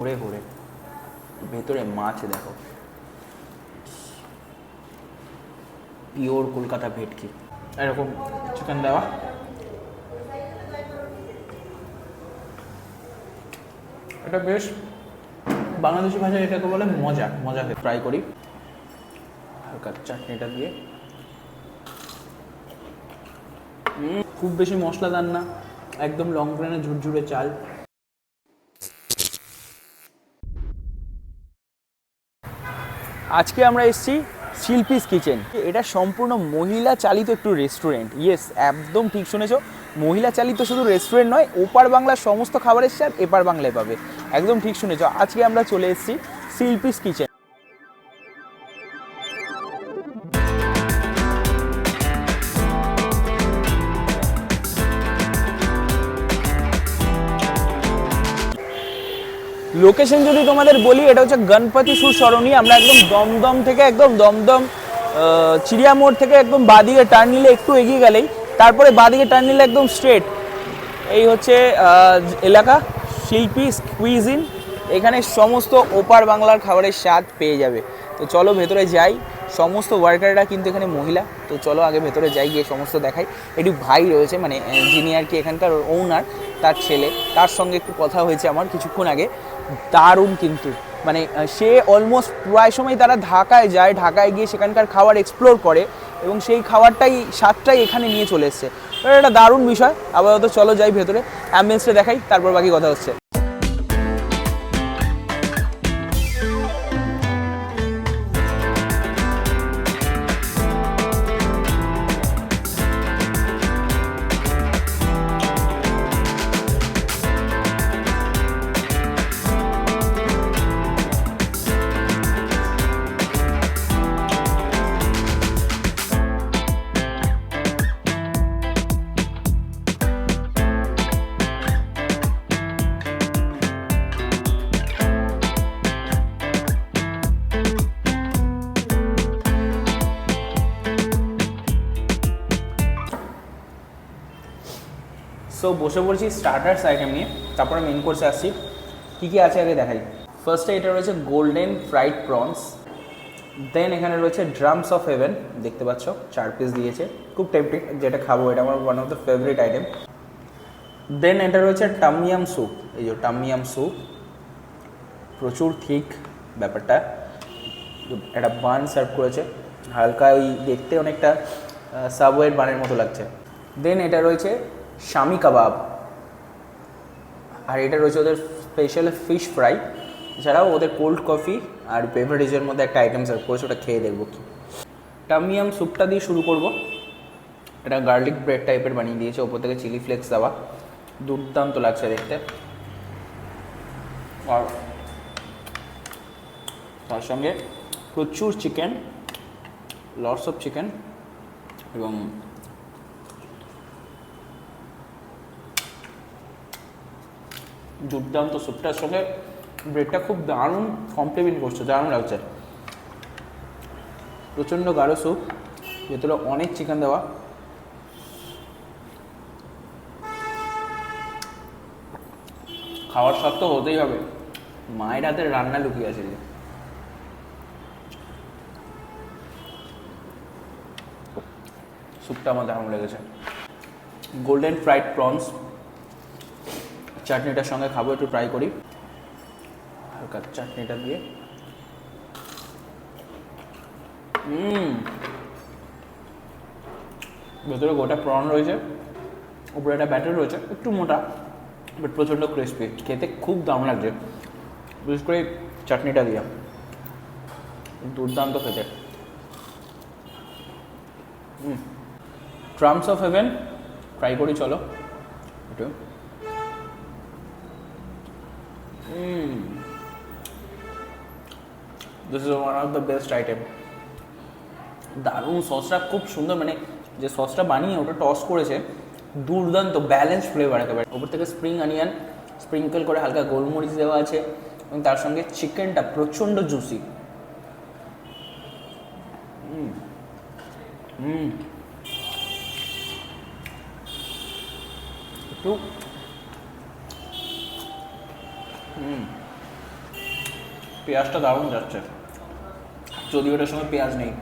ঘুরে ঘুরে। ভেতরে মাছ দেখো। পিওর কলকাতা ভেটকি। এরকম চিকেন দেওয়া। এটা বেশ বাংলাদেশি ভাষায় এটাকে বলে মজা মজা ফ্রাই করি। হালকা চাটনিটা দিয়ে। খুব বেশি মশলাদার না। একদম লং গ্রেনে ঝুরঝুরে চাল। আজকে আমরা এসেছি শিল্পীস কিচেন। এটা সম্পূর্ণ মহিলা চালিত একটু রেস্টুরেন্ট ইয়েস একদম ঠিক শুনেছ। মহিলা চালিত শুধু রেস্টুরেন্ট নয়, ওপার বাংলার সমস্ত খাবারের স্বাদ এপার বাংলায় পাবে। একদম ঠিক শুনেছ। আজকে আমরা চলে এসেছি শিল্পীস কিচেন। লোকেশন যদি তোমাদের বলি, এটা হচ্ছে গণপতি সুসরণী আমরা একদম দমদম থেকে একদম দমদম চিড়িয়া মোড় থেকে একদম বাদিকে টার্ন নিলে একটু এগিয়ে গেলেই, তারপরে বাদিকে টার্ন নিলে একদম স্ট্রেট এই হচ্ছে এলাকা, শিল্পী কুইজিন এখানে সমস্ত ওপার বাংলার খাবারের স্বাদ পেয়ে যাবে। তো চলো ভেতরে যাই, সমস্ত ওয়ার্কাররা কিন্তু এখানে মহিলা, তো চলো আগে ভেতরে যাই গিয়ে সমস্ত দেখাই। একটু ভাই রয়েছে মানে যিনি আর কি এখানকার ওনার তার ছেলে, তার সঙ্গে একটু কথা হয়েছে আমার কিছুক্ষণ আগে। দারুণ কিন্তু। মানে সে অলমোস্ট প্রায় সময় তারা ঢাকায় যায়, ঢাকায় গিয়ে সেখানকার খাবার এক্সপ্লোর করে এবং সেই খাবারটাই, স্বাদটাই এখানে নিয়ে চলে এসছে। এটা দারুণ বিষয়। আপাতত চলো যাই ভেতরে। অ্যাম্বুলেন্সটা দেখাই, তারপর বাকি কথা হচ্ছে। সো বসে পড়ছি স্টার্টার্স আইটেম নিয়ে, তারপরে মেন কোর্সে আসছি। কী কী আছে আগে দেখাই। ফার্স্টে এটা রয়েছে গোল্ডেন ফ্রাইড প্রনস দেন এখানে রয়েছে ড্রামস অফ হেভেন দেখতে পাচ্ছ, চার পিস দিয়েছে। খুব টেম্পটিং যেটা খাব, এটা আমার one of the favourite item then এটা রয়েছে টামিয়াম স্যুপ এই যে টামিয়াম স্যুপ প্রচুর ঠিক ব্যাপারটা। একটা বান সার্ভ করেছে। হালকা ওই দেখতে অনেকটা সাবওয়ের বানের মতো লাগছে। দেন এটা রয়েছে শামি কাবাব। আর এটা রয়েছে ওদের স্পেশাল ফিশ ফ্রাই এছাড়াও ওদের কোল্ড কফি আর বেভারেজের মধ্যে একটা আইটেম সার্ভ করেছে ওটা খেয়ে দেখব কি। টামিয়াম স্যুপটা দিয়ে শুরু করব। এটা গার্লিক ব্রেড টাইপের বানিয়ে দিয়েছে, ওপর থেকে চিলি ফ্লেক্স দেওয়া। দুর্দান্ত লাগছে দেখতে। আর তার সঙ্গে প্রচুর চিকেন লটস অফ চিকেন এবং দুর্দান্ত স্যুপটার সঙ্গে ব্রেডটা খুব দারুণ কমপ্লিমেন্ট করছে, দারুণ লাগছে। প্রচণ্ড গাঢ় স্যুপ ভেতরে অনেক চিকেন দেওয়া। খাওয়ার স্বাদ তো হতেই হবে। মায়ের হাতের রান্না লুকিয়ে আছে। স্যুপটা আমার দারুণ লেগেছে। গোল্ডেন ফ্রাইড প্রনস চাটনিটার সঙ্গে খাব, একটু ট্রাই করি। হালকা চাটনিটা দিয়ে। ভেতরে গোটা প্রন রয়েছে, উপরে একটা ব্যাটার রয়েছে, একটু মোটা বাট প্রচণ্ড ক্রিস্পি খেতে খুব দাম লাগছে। বিশেষ করে চাটনিটা দিয়ে। দুর্দান্ত খেতে। ট্রাম্পস অফ হেভেন ট্রাই করি, চলো। একটু। This is one of the best item দারুণ সসটা খুব সুন্দর মানে যে সসটা বানিয়ে ওটা টস করেছে, দুর্দান্ত ব্যালেন্স ফ্লেভার একেবারে। ওপর থেকে স্প্রিং অনিয়ন স্প্রিঙ্কেল করে হালকা গোলমরিচ দেওয়া আছে, এবং তার সঙ্গে চিকেনটা প্রচণ্ড জুসি হুম একটু হুম পেঁয়াজটা দারুণ যাচ্ছে। যদিও ওটার সঙ্গে পেঁয়াজ নেই।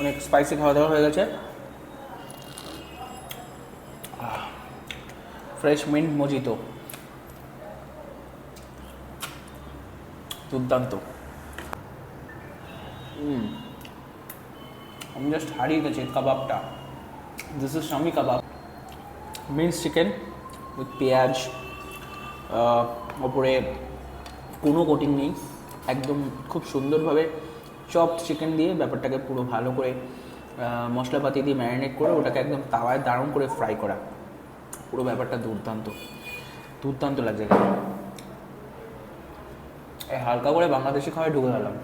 অনেক স্পাইসি খাওয়া দাওয়া হয়ে গেছে। ফ্রেশ মিন্ট মজিতো দুর্দান্ত। আমি জাস্ট হারিয়ে গেছি কাবাবটা। This is shami kebab. Means chicken with পেঁয়াজ ওপরে কোনো কোটিং নেই, একদম খুব সুন্দরভাবে চপ চিকেন দিয়ে ব্যাপারটাকে পুরো ভালো করে মশলাপাতি দিয়ে ম্যারিনেট করে ওটাকে একদম তাওয়ায় দারুণ করে ফ্রাই করা। পুরো ব্যাপারটা দুর্দান্ত দুর্দান্ত লাগছে এই হালকা করে বাংলাদেশি খাওয়ায় ঢুকে গেলাম।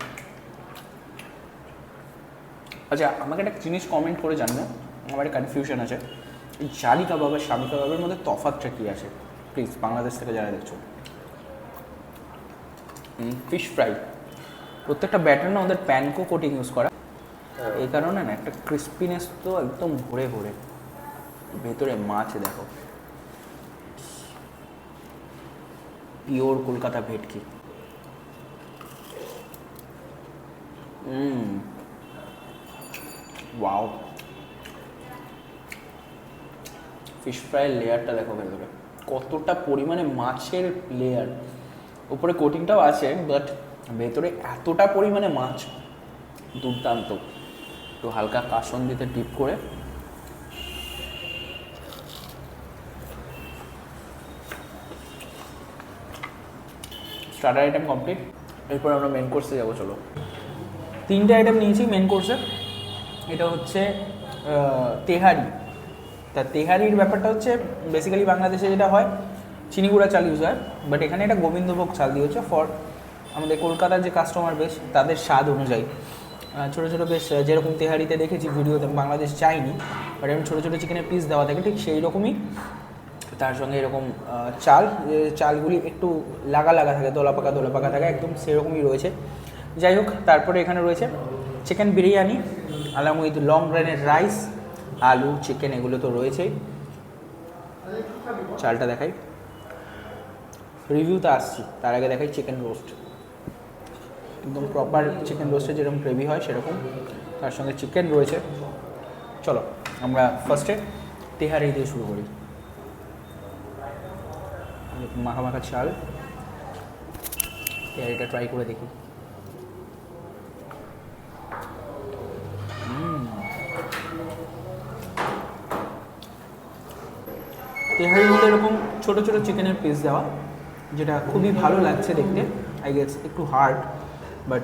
আচ্ছা আমাকে একটা জিনিস কমেন্ট করে জানবে আমার কনফিউশন আছে। এই জালি কাবাব আর স্বামী কাবাবের মধ্যে তফাৎটা কী আছে? প্লিজ বাংলাদেশ থেকে যারা দেখছ। ফিশ ফ্রাই প্রত্যেকটা ব্যাটার না ওদের প্যানকো কোটিং ইউজ করা। এই কারণে না একটা ক্রিস্পিনেস তো একদম ভরে ভরে। ভেতরে মাছ দেখো। পিওর কলকাতা ভেটকি। হুম ওয়াও ফিশ ফ্রাইয়ের লেয়ারটা দেখো ভেতরে কতটা পরিমাণে মাছের লেয়ার উপরে কোটিংটাও আছে বাট ভেতরে এতটা পরিমাণে মাছ দুর্দান্ত। একটু হালকা কাসন দিতে ডিপ করে। স্টার্টার আইটেম কমপ্লিট এরপর আমরা মেন কোর্সে যাব, চলো। তিনটে আইটেম নিয়েছি মেন কোর্সে এটা হচ্ছে তেহারি। তা তেহারির ব্যাপারটা হচ্ছে বেসিক্যালি বাংলাদেশে যেটা হয় চিনি গুঁড়া চাল ইউজ হয় বাট এখানে এটা গোবিন্দভোগ চাল দিয়ে হচ্ছে ফর আমাদের কলকাতার যে কাস্টমার বেশ তাদের স্বাদ অনুযায়ী। ছোটো ছোটো বেশ যেরকম তেহারিতে দেখেছি ভিডিওতে বাংলাদেশ চাইনি বাট এরকম ছোটো ছোটো চিকেনের পিস দেওয়া থাকে, ঠিক সেই রকমই। তার সঙ্গে এরকম চাল চালগুলি একটু লাগা লাগা থাকে, দোলা পাকা দোলা পাকা থাকে, একদম সেরকমই রয়েছে। যাই হোক, তারপরে এখানে রয়েছে চিকেন বিরিয়ানি, আলাম উইথ লং গ্রেনের রাইস আলু চিকেন এগুলো তো রয়েছেই। চালটা দেখাই। রিভিউতে আসছি। তার আগে দেখাই চিকেন রোস্ট একদম প্রপার চিকেন রোস্টে যেরকম গ্রেভি হয়, সেরকম। তার সঙ্গে চিকেন রয়েছে। চলো, আমরা ফার্স্টে তেহারি দিয়ে শুরু করি। মাখা মাখা চাল। তেহারিটা ট্রাই করে দেখি। তেহারির মধ্যে এরকম ছোট ছোট চিকেনের পিস দেওয়া, যেটা খুবই ভালো লাগছে দেখতে। আই গেস একটু হার্ড বাট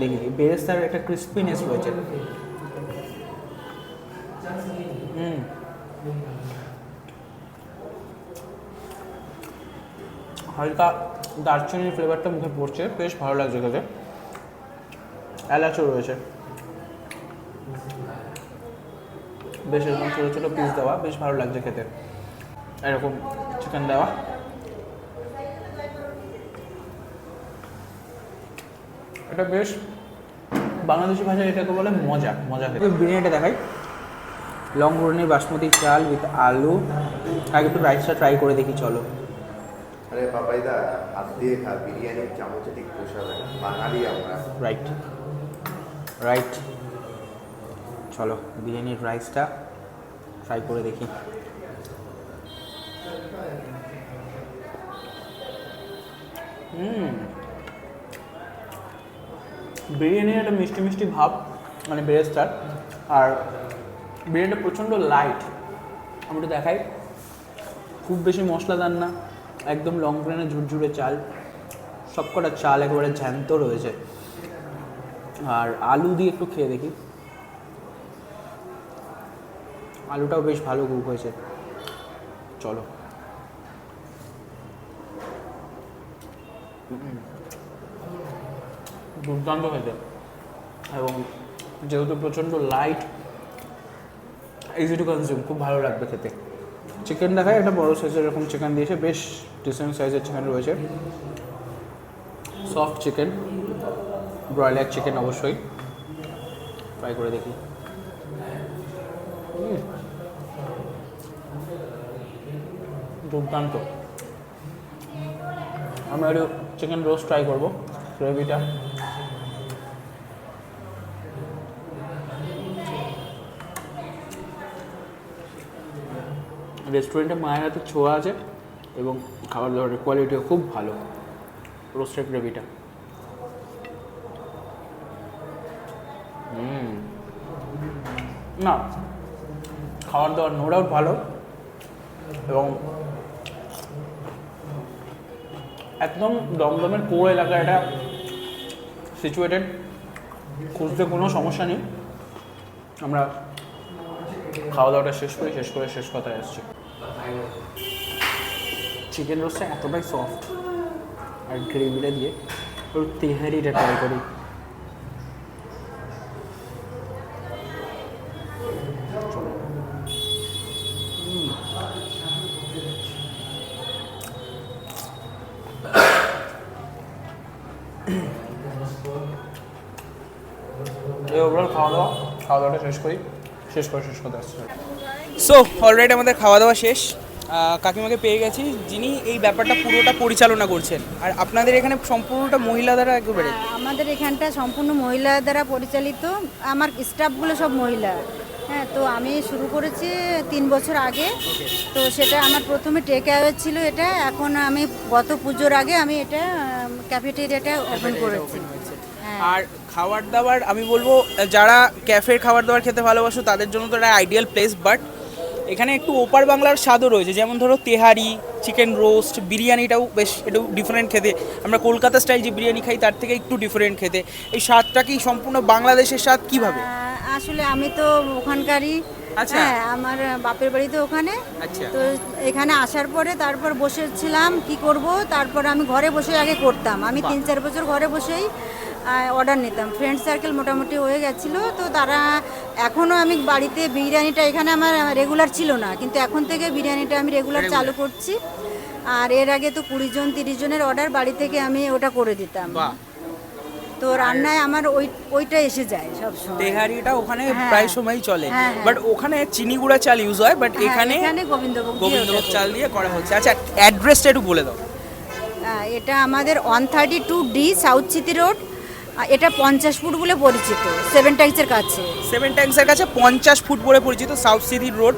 দেখি বেরেস্তার একটা ক্রিস্পিনেস রয়েছে। হালকা দারচিনির ফ্লেভারটা মুখে পড়ছে, বেশ ভালো লাগছে খেতে। এলাচও রয়েছে। বেশ এরকম ছোটো ছোটো পিস দেওয়া, বেশ ভালো লাগছে খেতে। এরকম চিকেন দেওয়া। এটা বেশ বাংলাদেশি ভাষায় এটাকে বলে মজা মজা বিরিয়ানিটা দেখাই। লং রুনি বাসমতি চাল উইথ আলু। আগে একটু রাইসটা ট্রাই করে দেখি চলো। আরে পাপাইদা হাত দিয়ে খা বিরিয়ানির চামচে ঠিক পোষাবে বাঙালি আমরা। রাইট রাইট চলো বিরিয়ানির রাইসটা ট্রাই করে দেখি। হুম। বিরিয়ানির একটা মিষ্টি মিষ্টি ভাব মানে বেরেস্টার আর বিরিয়ানিটা প্রচণ্ড লাইট আমি একটু দেখাই। খুব বেশি মশলাদার না। একদম লং গ্রেনের ঝুরঝুরে চাল। সবকটা চাল একেবারে জ্যান্ত রয়েছে। আর আলু দিয়ে একটু খেয়ে দেখি। আলুটাও বেশ ভালো কুক হয়েছে। চলো। দুর্দান্ত খেতে এবং যেহেতু প্রচণ্ড লাইট ইজি টু কনজিউম খুব ভালো লাগবে খেতে। চিকেন দেখায় একটা বড় সাইজের এরকম চিকেন দিয়েছে বেশ ডিসেন্ট সাইজের চিকেন রয়েছে। সফট চিকেন ব্রয়লার চিকেন অবশ্যই। ট্রাই করে দেখি। দুর্দান্ত। আমরা একটু চিকেন রোস্ট ট্রাই করব, গ্রেভিটা। রেস্টুরেন্টে মায়ের হাতে ছোঁয়া আছে এবং খাবার দাবারের কোয়ালিটিও খুব ভালো। রোস্টেড গ্রেভিটা। না, খাবার দাবার নো ডাউট ভালো এবং একদম দমদমের কোর এলাকা এটা সিচুয়েটেড খুঁজতে কোনো সমস্যা নেই। আমরা খাওয়া দাওয়াটা শেষ করি, শেষ করে শেষ কথায় আসছি। চিকেন রোস্টটা এতটাই সফট আর গ্রেভিটা দিয়ে তেহারিটা ট্রাই করি। শেষ করি। শেষ করে শেষ করতে আসছি। সো অলরেডি আমাদের খাওয়া দাওয়া শেষ কাকিমাকে পেয়ে গেছি যিনি এই ব্যাপারটা পুরোটা পরিচালনা করছেন। আর আপনাদের এখানে সম্পূর্ণটা মহিলা দ্বারা একেবারে? হ্যাঁ, আমাদের এখানটা সম্পূর্ণ মহিলা দ্বারা পরিচালিত। আমার স্টাফগুলো সব মহিলা। হ্যাঁ তো আমি শুরু করেছি তিন বছর আগে। তো সেটা আমার প্রথমে টেক অ্যাওয়ে ছিল এটা। এখন আমি গত পুজোর আগে আমি এটা ক্যাফেটেরিয়াটা ওপেন করেছি। হ্যাঁ। আর খাবার দাবার আমি বলব যারা ক্যাফের খাবার দাবার খেতে ভালোবাসো তাদের জন্য তো একটা আইডিয়াল প্লেস বাট এখানে একটু ওপার বাংলার স্বাদও রয়েছে। যেমন ধরো তেহারি চিকেন রোস্ট বিরিয়ানিটাও বেশ একটু ডিফারেন্ট খেতে। আমরা কলকাতা স্টাইল যে বিরিয়ানি খাই তার থেকে একটু ডিফারেন্ট খেতে। এই স্বাদটা কি সম্পূর্ণ বাংলাদেশের স্বাদ কীভাবে? আসলে আমি তো ওখানকারই। আচ্ছা। হ্যাঁ আমার বাপের বাড়িতে ওখানে। আচ্ছা। তো এখানে আসার পরে তারপর বসেছিলাম কি করব? তারপর আমি ঘরে বসে আগে করতাম। আমি তিন চার বছর ঘরে বসেই অর্ডার নিতাম। ফ্রেন্ড সার্কেল মোটামুটি হয়ে গেছিল তো তারা এখনও আমি বাড়িতে বিরিয়ানিটা এখানে আমার রেগুলার ছিল না কিন্তু এখন থেকে বিরিয়ানিটা আমি রেগুলার চালু করছি। আর এর আগে তো কুড়ি জন তিরিশ জনের অর্ডার বাড়ি থেকে আমি ওটা করে দিতাম। তো রান্নায় আমার ওই ওইটা এসে যায় সব সময়। তেহারিটা ওখানে হ্যাঁ। প্রায় সময় চলে। হ্যাঁ, হ্যাঁ। বাট ওখানে চিনি গুঁড়া চাল ইউজ হয় বাট এখানে এখানে গোবিন্দভোগ গোবিন্দভোগ চাল দিয়ে করা হচ্ছে। আচ্ছা অ্যাড্রেসটা একটু বলে দাও। এটা আমাদের one thirty two D South City Road এটা পঞ্চাশ ফুট বলে পরিচিত সেভেন টাইক্সের কাছে। সেভেন ট্যাঙ্কসের কাছে পঞ্চাশ ফুট বলে পরিচিত সাউথ সিটি রোড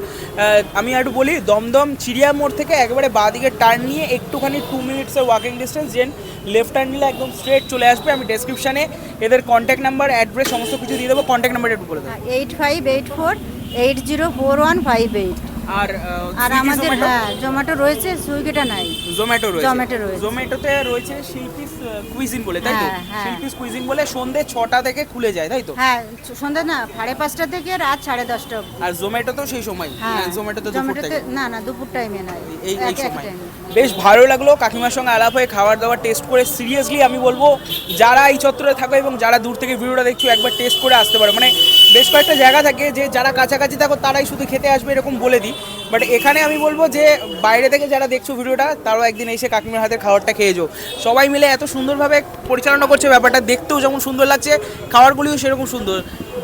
আমি একটু বলি দমদম চিড়িয়া মোড় থেকে একবারে বাঁদিকে টার্ন নিয়ে একটুখানি two মিনিটসের walking distance then left turn নিলে একদম স্ট্রেট চলে আসবে। আমি ডেসক্রিপশানে এদের কন্ট্যাক্ট নাম্বার অ্যাড্রেস সমস্ত কিছু দিয়ে দেবো। কন্ট্যাক্ট নাম্বার একটু বলে দেবো eight five eight four eight zero four one five eight আর আর আমাদের হ্যাঁ জোম্যাটো রয়েছে সুইগিটা নাই। জোম্যাটো রয়েছে। Zomato রয়েছে। জোম্যাটোতে রয়েছে শিল্পিস কুইজিন বলে তাই তো? হ্যাঁ, হ্যাঁ। শিল্পিস কুইজিন বলে সন্ধে ছটা থেকে খুলে যায় তাই তো? হ্যাঁ সন্ধ্যা না সাড়ে পাঁচটা থেকে রাত সাড়ে দশটা আর জোম্যাটোতেও সেই সময় হ্যাঁ জোম্যাটোতে দুপুর থেকে না না দুপুর টাইমে নাই। এই এই সময়। বেশ ভালো লাগল কাকিমার সঙ্গে আলাপ হয়ে খাবার দাবার টেস্ট করে। সিরিয়াসলি আমি বলব যারা এই চত্বরে থাকো এবং যারা দূর থেকে ভিডিওটা দেখছ একবার টেস্ট করে আসতে পারো। মানে বেশ কয়েকটা জায়গা থাকে যে যারা কাছাকাছি থাকো তারাই শুধু খেতে আসবে এরকম বলে দিই। বাট এখানে আমি বলব যে বাইরে থেকে যারা দেখছ ভিডিওটা, তারাও একদিন এসে কাকিমার হাতের খাবারটা খেয়ে যাও। সবাই মিলে এত সুন্দরভাবে পরিচালনা করছে ব্যাপারটা, দেখতেও যেমন সুন্দর লাগছে, খাবারগুলিও সেরকম সুন্দর।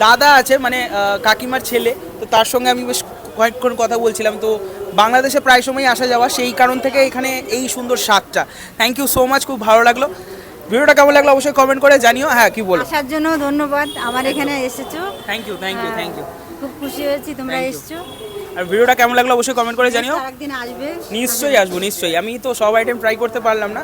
দাদা আছে মানে কাকিমার ছেলে, তো তার সঙ্গে আমি বেশ কয়েকক্ষণ কথা বলছিলাম। তো বাংলাদেশে প্রায় সময় আসা যাওয়া, সেই কারণ থেকে এখানে এই সুন্দর স্বাদটা। থ্যাংক ইউ সো মাচ খুব ভালো লাগল। ভিডিওটা কেমন লাগল অবশ্যই কমেন্ট করে জানিও। হ্যাঁ কি বলো? আসার জন্য ধন্যবাদ। আমার এখানে এসেছ। Thank you thank you thank you খুব খুশি হয়েছি তোমরা এসেছ এসছো। আর ভিডিওটা কেমন লাগল অবশ্যই কমেন্ট করে জানিও। একদিন আসবে। নিশ্চয়ই আসব নিশ্চয়ই। আমি তো সব আইটেম ট্রাই করতে পারলাম না।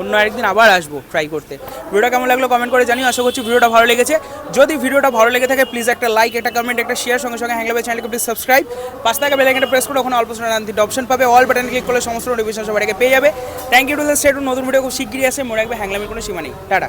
অন্য আরেকদিন আবার আসব ট্রাই করতে। ভিডিওটা কেমন লাগল কমেন্ট করে জানিও। আশা করছি ভিডিওটা ভালো লেগেছে। যদি ভিডিওটা ভালো লেগে থাকে প্লিজ একটা লাইক একটা কমেন্ট একটা শেয়ার সঙ্গে সঙ্গে হ্যাংলাবে চ্যানেলকে প্লিজ সাবস্ক্রাইব পাঁচ টাকা বেলাইকনটা প্রেস করে ওখানে অল্প সময় তিনটে অপশন পাবে। অল বাটন ক্লিক করলে সমস্ত নোটিফিকেশন সবার আগে পেয়ে যাবে। Thank you to the state নতুন ভিডিও খুব শিগগিরই আসে। মনে রাখবে হ্যাংলামের কোনো সীমা নেই। টাটা।